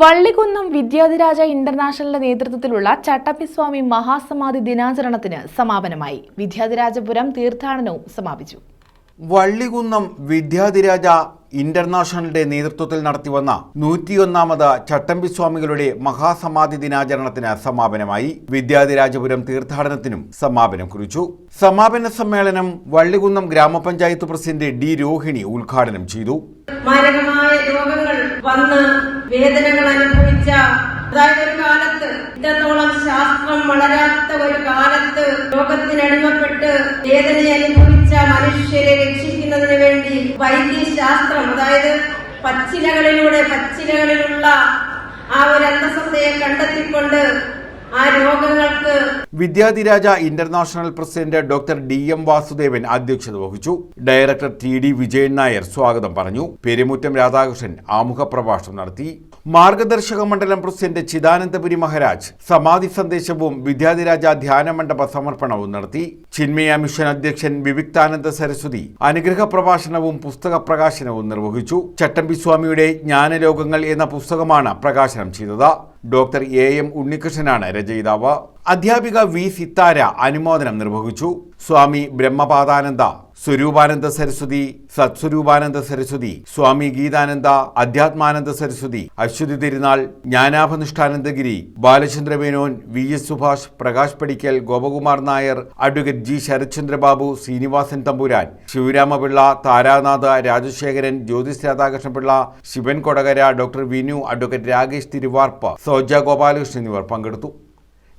വള്ളികുന്നം വിദ്യാധിരാജ ഇന്റർനാഷണലിന്റെ നേതൃത്വത്തിലുള്ള ചട്ടപ്പിസ്വാമി മഹാസമാധി ദിനാചരണത്തിന് സമാപനമായി. വിദ്യാധിരാജപുരം തീർത്ഥാടനവും സമാപിച്ചു. വള്ളികുന്നം വിദ്യാധിരാജ ഇന്റർനാഷണലിന്റെ നേതൃത്വത്തിൽ നടത്തിവന്ന നൂറ്റിയൊന്നാമത് ചട്ടമ്പിസ്വാമികളുടെ മഹാസമാധി ദിനാചരണത്തിന് സമാപനമായി വിദ്യാധിരാജപുരം തീർത്ഥാടനത്തിനും സമാപനം കുറിച്ചു. സമാപന സമ്മേളനം വള്ളികുന്നം ഗ്രാമപഞ്ചായത്ത് പ്രസിഡന്റ് ഡി രോഹിണി ഉദ്ഘാടനം ചെയ്തു. മാരകമായ രോഗങ്ങൾ വന്ന് വേദനകൾ അനുഭവിച്ച അതായത് ഒരു കാലത്ത് ഇത്രത്തോളം ശാസ്ത്രം വളരാത്ത ഒരു കാലത്ത് രോഗത്തിനടിമപ്പെട്ട് വേദന അനുഭവിച്ച മനുഷ്യരെ രക്ഷിക്കുന്നതിന് വേണ്ടി വൈദ്യശാസ്ത്രം അതായത് പച്ചിലകളിലൂടെ പച്ചിലകളിലുള്ള ആ ഒരു അന്തസത്തയെ കണ്ടെത്തിക്കൊണ്ട് ആ രോഗങ്ങൾക്ക് Vidyadhiraja international president doctor D M Vasudevan അധ്യക്ഷത വഹിച്ചു. Director T D Vijayan Nair സ്വാഗതം പറഞ്ഞു. പെരുമുറ്റം രാധാകൃഷ്ണൻ ആമുഖ പ്രഭാഷണം നടത്തി. മാർഗദർശക മണ്ഡലം പ്രസിഡന്റ് ചിദാനന്ദപുരി മഹാരാജ് സമാധി സന്ദേശവും വിദ്യാധിരാജ ധ്യാന മണ്ഡപ സമർപ്പണവും നടത്തി. ചിന്മയ മിഷൻ അധ്യക്ഷൻ വിവിക്താനന്ദ സരസ്വതി അനുഗ്രഹ പ്രഭാഷണവും പുസ്തക പ്രകാശനവും നിർവഹിച്ചു. ചട്ടമ്പി സ്വാമിയുടെ ജ്ഞാനലോകങ്ങൾ എന്ന പുസ്തകമാണ് പ്രകാശനം ചെയ്തത്. ഡോക്ടർ എ എം ഉണ്ണികൃഷ്ണനാണ് രചയിതാവ്. അധ്യാപിക വി സിത്താര അനുമോദനം നിർവഹിച്ചു. സ്വാമി ബ്രഹ്മപാദാനന്ദ സ്വരൂപാനന്ദ സരസ്വതി സത്സ്വരൂപാനന്ദ സരസ്വതി സ്വാമി Geethananda Adhyatmananda Saraswathi Aswathi Thirunal Jnanabhanishthanandagiri Balachandra Menon V S Subhash Prakash Padikkal Gopakumar Nair advocate G Sarathchandrababu Srinivasan Thampuran Sivaramapillai Tharanatha Rajasekharan Jyothis Radhakrishnapillai Sivan Kodakara doctor Vinu advocate Rakesh Thiruvarppu Soja Gopalakrishnan എന്നിവർ പങ്കെടുത്തു.